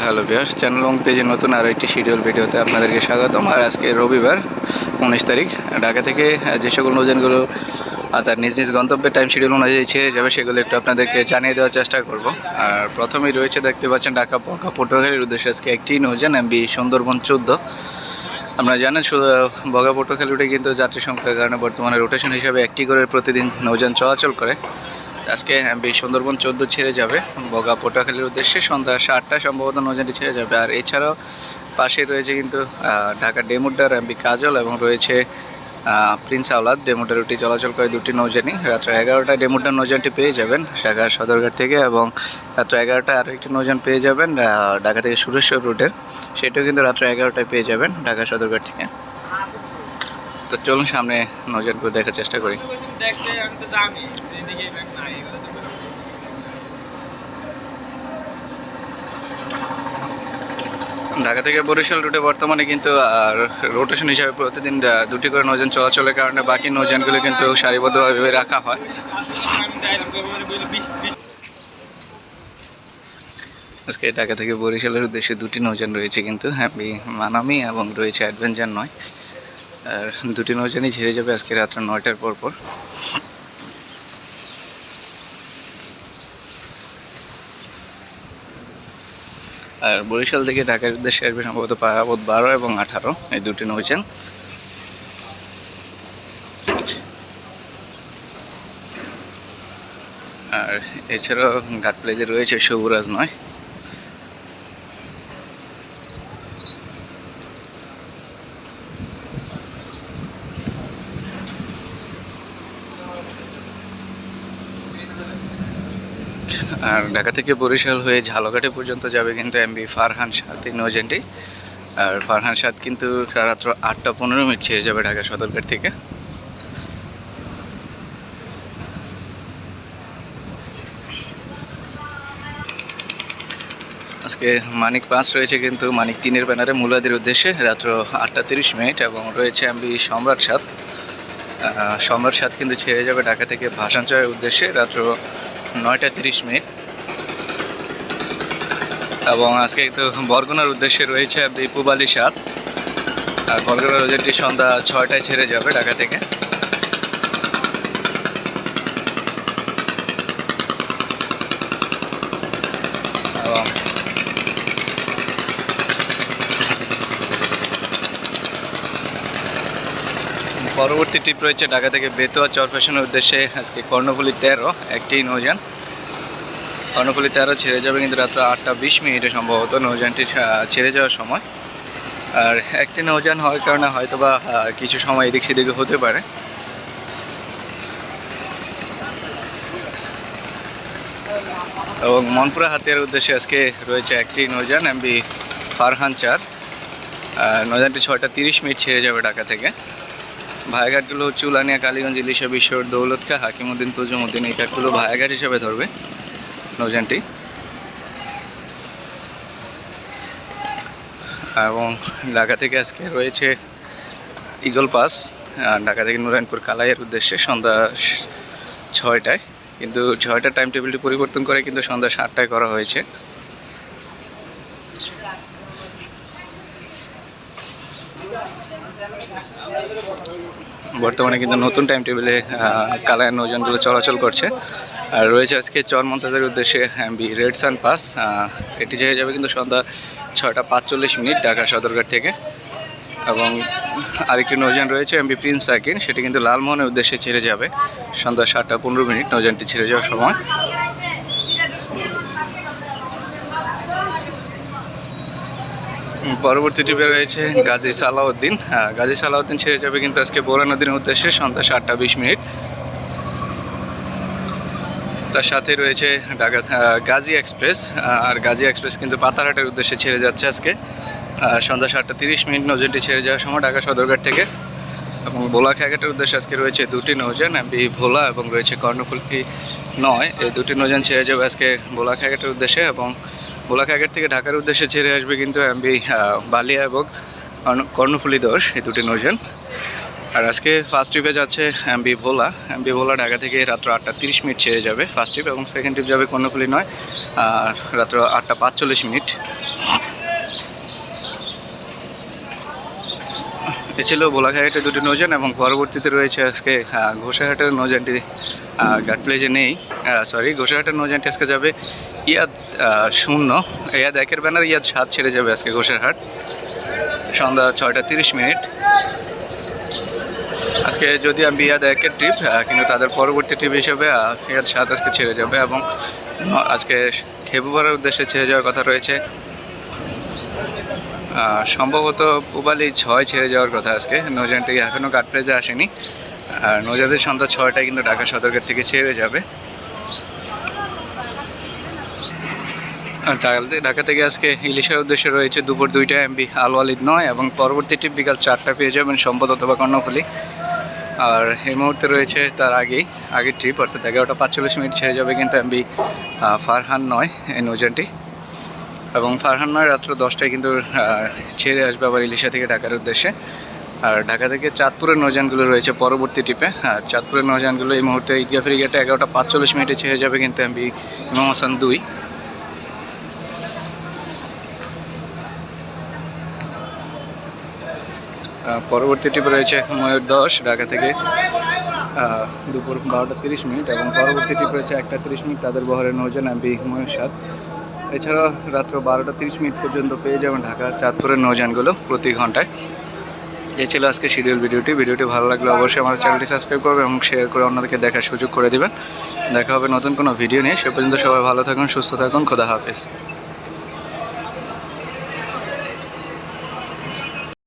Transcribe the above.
Hello বিয়াস channel এবং পেজের নতুন আরও একটি শিডিউল ভিডিওতে আপনাদেরকে স্বাগতম। আর আজকে রবিবার, উনিশ তারিখ। ঢাকা থেকে যে সকল নৌজানগুলো তার নিজ নিজ গন্তব্যের টাইম শিডিউল অনুযায়ী ছেড়ে যাবে, সেগুলো একটু আপনাদেরকে জানিয়ে দেওয়ার চেষ্টা করব। আর প্রথমেই রয়েছে, দেখতে পাচ্ছেন ঢাকা পকা পটুয়াখালীর উদ্দেশ্যে আজকে একটি নৌজান এমবি সুন্দরবন চোদ্দ। আমরা জানেন বগা পটুয়াখালীতে কিন্তু যাত্রী সংখ্যার কারণে বর্তমানে রোটেশন হিসাবে একটি করে প্রতিদিন নৌযান চলাচল করে। আজকে এমবি সুন্দরবন চোদ্দ ছেড়ে যাবে। বগা পটুয়াখালীর উদ্দেশ্যে সন্ধ্যা সাতটায় সম্ভবত নৌযানটি ছেড়ে যাবে। আর এছাড়াও পাশে রয়েছে কিন্তু ঢাকা ডেমুডার এমবি কাজল এবং রয়েছে প্রিন্স আওলাদ। ডেমুডার রুটি চলাচল করে দুটি নৌজানি রাত্র এগারোটায় ডেমুডার নৌযানটি পেয়ে যাবেন ঢাকা সদরঘাট থেকে এবং রাত্র এগারোটায় আরও একটি নৌযান পেয়ে যাবেন ঢাকা থেকে সুরেশ্বর রুটের সেটাও কিন্তু রাত্র এগারোটায় পেয়ে যাবেন ঢাকা সদরঘাট থেকে। তো চলুন সামনে নজর করে দেখার চেষ্টা করি। ঢাকা থেকে বরিশাল রুটে বর্তমানে কিন্তু রোটেশন হিসাবে প্রতিদিন দুটি করে নৌযান চলাচলের কারণে বাকি নৌযানগুলো কিন্তু সারিবদ্ধভাবে রাখা হয় আজকে ঢাকা থেকে বরিশালের উদ্দেশ্যে দুটি নৌযান রয়েছে কিন্তু হ্যাপি মানামি এবং রয়েছে অ্যাডভেঞ্চার নয় আর দুটি নৌযানই ছেড়ে যাবে আজকে রাত্র নয়টার পর পর। আর বরিশাল থেকে ঢাকার উদ্দেশ্যে আসবে সম্ভবত পারাবত বারো এবং আঠারো, এই দুটি নৌযান আর এছাড়াও ঘাট প্লেজে রয়েছে সবুরাজ নয়। আর ঢাকা থেকে বরিশাল হয়ে ঝালকাঠি পর্যন্ত যাবে কিন্তু এমবি ফারহান সাত এই নৌযানটি আর ফারহান সাত কিন্তু রাত্র আটটা পনেরো মিনিট ছেড়ে যাবে ঢাকা সদরঘাট থেকে। আজকে মানিক পাঁচ রয়েছে কিন্তু মানিক তিনের ব্যানারে মুলাদির উদ্দেশ্যে রাত্র আটটা তিরিশ মিনিট এবং রয়েছে এমবি সম্রাট সাত সম্রাট সাত কিন্তু ছেড়ে যাবে ঢাকা থেকে ভাষাঞ্চয়ের উদ্দেশ্যে রাত্র নয়টা তিরিশ মিনিট। এবং আজকে তো বরগুনার উদ্দেশ্যে রয়েছে দীপুবালি পুবালি সাত আর বরগুনার ওজনটি সন্ধ্যা ছয়টায় ছেড়ে যাবে ঢাকা থেকে এবং পরবর্তী ট্রিপ রয়েছে ঢাকা থেকে বেতুয়া চরপেশনের উদ্দেশ্যে আজকে কর্ণফুলি তেরো, একটি নৌযান। কর্ণফুলি তেরো ছেড়ে যাবে কিন্তু রাত্র আটটা বিশ মিনিটে সম্ভবত নৌযানটি ছেড়ে যাওয়ার সময়। আর একটি নৌযান হওয়ার কারণে হয়তো বা কিছু সময় এদিক সেদিকে হতে পারে। এবং মনপুরা হাতিয়ার উদ্দেশ্যে আজকে রয়েছে একটি নৌযান, এমবি ফারহান চার নৌযানটি ছয়টা তিরিশ মিনিট ছেড়ে যাবে ঢাকা থেকে। ভায়াঘাটগুলো চুলানিয়া, কালীগঞ্জ, ইলিশা বিশ্বর দৌলতখা হাকিমুদ্দিন তুজুমুদ্দিন, এই ঘাটগুলো ভায়াঘাট হিসাবে ধরবে নৌজানটি এবং ঢাকা থেকে আজকে রয়েছে ইগল পাস ঢাকা থেকে নুরায়ণপুর কালাইয়ের উদ্দেশ্যে সন্ধ্যা ছয়টায়। কিন্তু ছয়টার টাইম টেবিলটি পরিবর্তন করে কিন্তু সন্ধ্যা সাতটায় করা হয়েছে। বর্তমানে কিন্তু নতুন টাইম টেবিলে কালায়ার নৌযানগুলো চলাচল করছে। আর রয়েছে আজকে চরমন্তাজের উদ্দেশ্যে এমবি রেড সান পাস এটি ছেড়ে যাবে কিন্তু সন্ধ্যা ছয়টা পাঁচচল্লিশ মিনিট ঢাকা সদরঘাট থেকে। এবং আরেকটি নৌযান রয়েছে এমবি প্রিন্স সাকিন সেটি কিন্তু লালমোহনের উদ্দেশ্যে ছেড়ে যাবে। সন্ধ্যা সাতটা পনেরো মিনিট নৌযানটি ছেড়ে যাওয়ার সময়। পরবর্তী ট্রিপে রয়েছে গাজী সালাউদ্দিন। হ্যাঁ গাজী সালাউদ্দিন ছেড়ে যাবে কিন্তু আজকে বোরা নদীর উদ্দেশ্যে সন্ধ্যা সাতটা বিশ মিনিট। তার সাথে রয়েছে ঢাকা গাজী এক্সপ্রেস। আর গাজী এক্সপ্রেস কিন্তু পাতারহাটের উদ্দেশ্যে ছেড়ে যাচ্ছে আজকে। সন্ধ্যা সাতটা তিরিশ মিনিট নৌজানটি ছেড়ে যাওয়ার সময় ঢাকা সদরঘাট থেকে এবং ভোলা খেয়াঘাটের উদ্দেশ্যে আজকে রয়েছে দুটি নৌযান এমবি ভোলা এবং রয়েছে কর্ণফুলকি নয়, এই দুটি নৌযান ছেড়ে যাবে আজকে ভোলা খেয়াঘাটের উদ্দেশ্যে এবং ভোলা খেয়াঘাট থেকে ঢাকার উদ্দেশ্যে ছেড়ে আসবে কিন্তু এমবি বালিয়া এবং কর্ণ- কর্ণফুলি দোষ, এই দুটি নৌযান। আর আজকে ফার্স্ট ট্রিপে যাচ্ছে এমবি ভোলা। এমবি ভোলা ঢাকা থেকে রাত্র আটটা তিরিশ মিনিট ছেড়ে যাবে ফার্স্ট ট্রিপ এবং সেকেন্ড ট্রিপ যাবে কর্ণফুলি নয়, আর রাত্র আটটা পাঁচচল্লিশ মিনিট। এ ছিল ভোলাঘাটের দুটি নৌযান এবং পরবর্তীতে রয়েছে আজকে ঘোষাহাটের নৌযানটি গার্ড প্লেজে নেই সরি ঘোষাহাটের নৌযানটি আজকে যাবে ইয়াদ শূন্য, ইয়াদ একের ব্যানার ইয়াদ সাত ছেড়ে যাবে আজকে ঘোষাহাট সন্ধ্যা ছয়টা তিরিশ মিনিট। আজকে যদি আমি ইয়াদ একের ট্রিপ কিন্তু তাদের পরবর্তী ট্রিপ হিসেবে ইয়াদ সাত আজকে ছেড়ে যাবে এবং আজকে খেবুবারের উদ্দেশ্যে ছেড়ে যাওয়ার কথা রয়েছে। সম্ভবত পুবালি ছয় ছেড়ে যাওয়ার কথা আজকে। নৌজানটি এখনও কাটপ্লেজে আসেনি। আর নৌজাদের সন্ধ্যা ছয়টায় কিন্তু ঢাকা সদরঘাট থেকে ছেড়ে যাবে। ঢাকা থেকে আজকে ইলিশের উদ্দেশ্যে রয়েছে দুপুর দুইটা এমবি আলওয়ালিদ নয় এবং পরবর্তী ট্রিপ বিকাল চারটা পেয়ে যাবেন সম্পদ অথবা কর্ণফুলি। আর এই মুহূর্তে রয়েছে তার আগেই আগের ট্রিপ, অর্থাৎ এগারোটা পাঁচচল্লিশ মিনিট ছেড়ে যাবে কিন্তু এমবি ফারহান নয় এই নৌজানটি এবং ফারহান নয়, রাত্র দশটায় কিন্তু ছেড়ে আসবে আবার ইলিশা থেকে ঢাকার উদ্দেশ্যে। আর ঢাকা থেকে চাঁদপুরের নৌযানগুলো রয়েছে পরবর্তী ট্রিপে আর চাঁদপুরের নৌযানগুলো এই মুহূর্তে ঈদগাহ ফ্রিগেটে এগারোটা পাঁচচল্লিশ মিনিটে ছেড়ে যাবে কিন্তু এমবি ইমাম হাসান দুই। পরবর্তী ট্রিপে রয়েছে ময়ূর দশ, ঢাকা থেকে দুপুর বারোটা তিরিশ মিনিট এবং পরবর্তী ট্রিপ রয়েছে একটা তিরিশ মিনিট তাদের বহরের নৌযান এমবি ময়ূর সাত এছাড়াও রাত্র বারোটা তিরিশ মিনিট পর্যন্ত পেয়ে যাবেন ঢাকা চাঁদপুরের নৌযানগুলো প্রতি ঘন্টায়। এই ছিল আজকে শিডিউল ভিডিওটি। ভিডিওটি ভালো লাগলে অবশ্যই আমাদের চ্যানেলটি সাবস্ক্রাইব করবে এবং শেয়ার করে অন্যদেরকে দেখার সুযোগ করে দেবেন। দেখা হবে নতুন কোনো ভিডিও নিয়ে। সে পর্যন্ত সবাই ভালো থাকুন, সুস্থ থাকুন, খোদা হাফেজ।